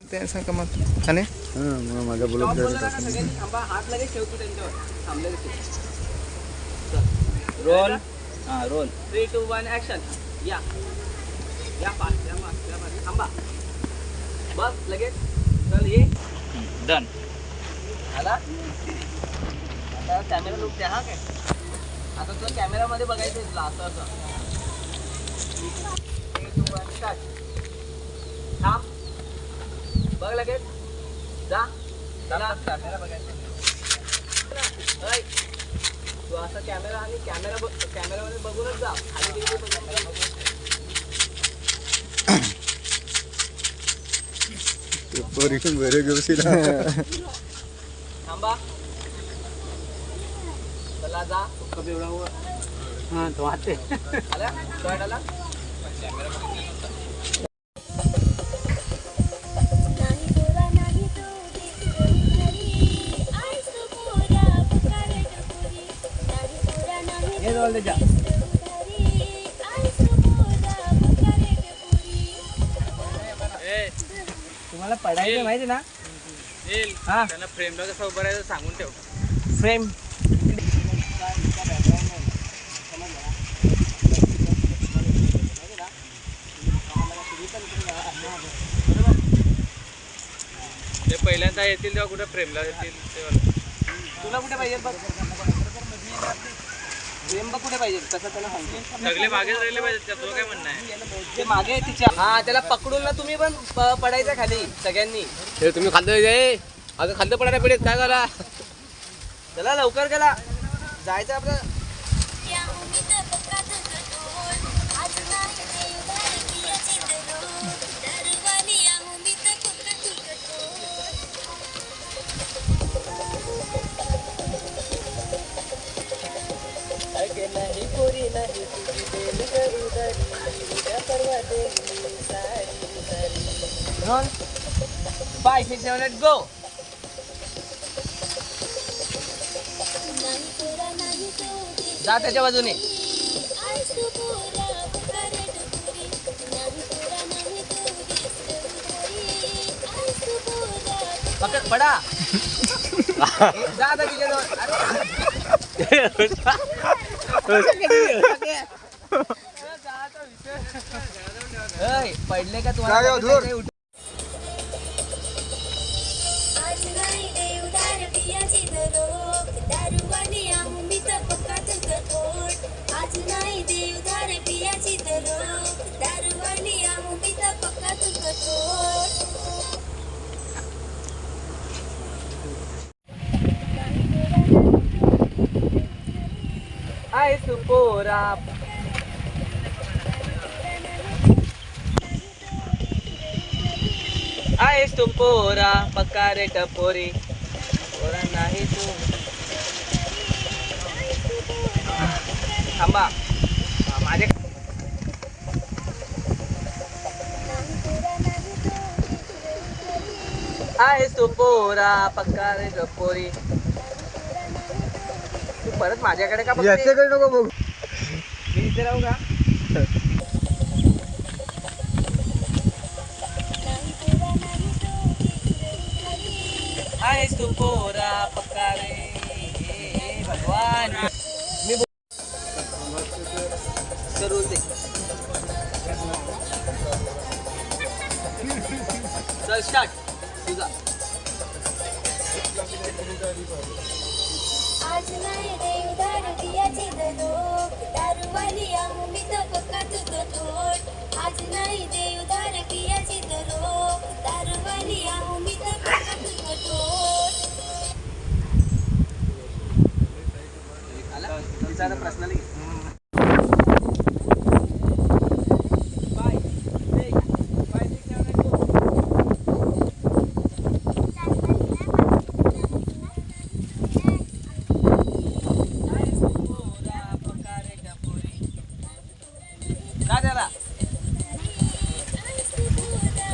ते सांग का मग? आणि माझा ब्लॉग सगळ्यांनी थांबा हात लगेच ठेवतो त्यांच्यावर. थांबले रोल. हा roll. Three two one action या. या फास्ट या फास्ट या फास्ट थांबा. बस लगेच. चल ये. डन आला आता कॅमेरा लुक द्या हा काय? आता तुला कॅमेरामध्ये बघायचं आहे तुला असं असं Three, two, one, start. थांब बघ लगेच. जा. चला. कॅमेरा बघायचा. ऐ, तू असा कॅमेरा आणि कॅमेरा बघ कॅमेरामध्ये बघूनच जा. खाली कॅमेरा बघून बरे घेऊशील थांबा. चला जा. कमी एवढा हां तो आते आला? शॉट आला? नाही तुम्हाला पडायचं माहिती ना? हा. त्यांना फ्रेमला कसं उभं राहायचं सांगून ठेव. फ्रेम. ते पहिल्यांदा येतील तेव्हा कुठे फ्रेमला येतील तेव्हा. तुला कुठे पाहिजे बघ. कुठे पाहिजे? तसं त्याला सांगतो? सगळे मागेच राहिले पाहिजेत का? तुला काय म्हणणं आहे? ते मागे आहे तिच्या. हा त्याला पकडून ना तुम्ही पण प- पडायचं खाली सगळ्यांनी. हे तुम्ही खाल्लं अगं खाल्लं पडायला पिढीत काय झाला? चला लवकर गेला जायचं आपलं. नाही कोरी नाही तुझी देल उद्या परवा देली साडी सेवन एट गो जा त्याच्या बाजूने. पोरा पोरा पकड पडा. जा आता तिच्याजवळ. अरे. पडले का तुम्हाला? उठ- आज नाही देव आय सुपोरा आय सुपोरा पकारे टपोरी पोरा नाही तू थांबा हा, माझे आय सुपोरा पकारे टपोरी तू परत माझ्याकडे का बघते? याच्याकडे नको बघू. मी इथे राहू का? आहेस तू पोरा पक्का रे. भगवान. मी करू दे. चल स्टार्ट तुझा आज नाही देव उधार पियाची दरोक दारूवाणी आम्ही तर पकात कटोट आज नाही देव उधार पियाची दरोक दारूवाणी आम्ही तर पकात कटोट प्रश्न नाही बाय बाय का त्याला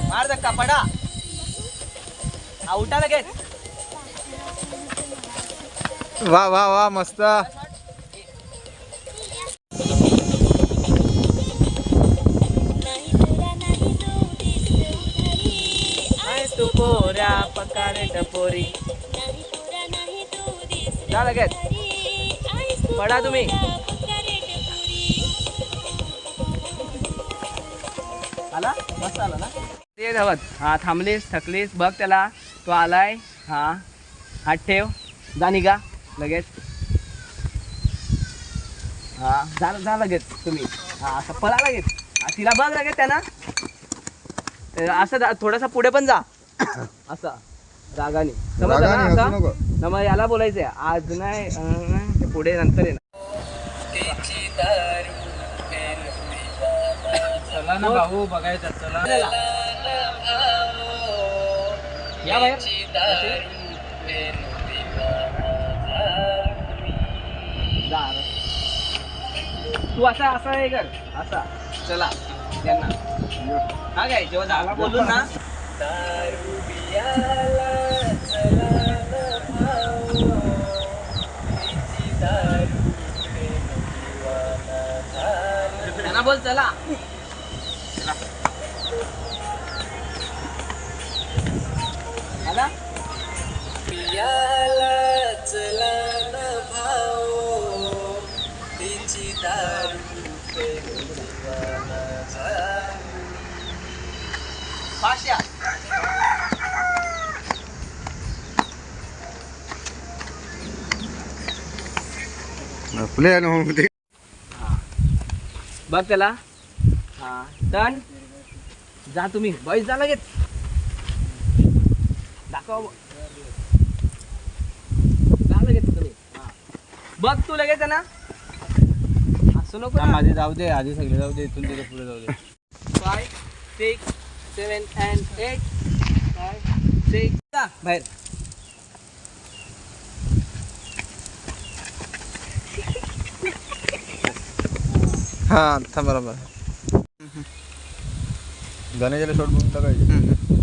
मार धक्का पडा. आउटा लगेच. वा वा वा मस्त. तो पकारे टपोरी पुरा. जा लगेच. पडा तुम्ही. आला? मस्त आला ना? ते धावत. हा थांबलीस थकलीस बघ त्याला. तो आलाय. हा हात ठेव. जा निघा लगेच. हा जा जा लगेच तुम्ही. हा असं पळा लगेच. तिला बघ लगेच त्यांना. असं थोडासा पुढे पण जा. असं रागाने. समजलं ना मग याला बोलायचंय आज नाही पुढे नंतर आहे चला ना भाऊ बघायचं. चला. या बाहेर. तू असा असा हे कर. असा. चला त्यांना हा काय जेव्हा झाला बोलून ना. त्यांना बोल चला. आपले अनुभव ते बघ त्याला. हा डन जा तुम्ही. बॉईज जा लगेच. दाखव. जा लगेच तुम्ही. हा. बघ तू लगेच आहे ना. असं नको ना. माझे जाऊ दे. आधी सगळे जाऊ दे. इथून तिथे पुढे जाऊ दे. Five six seven and eight five six बाहेर. हा थांबा थांबा गणेशाला शॉट बघून टाकायचे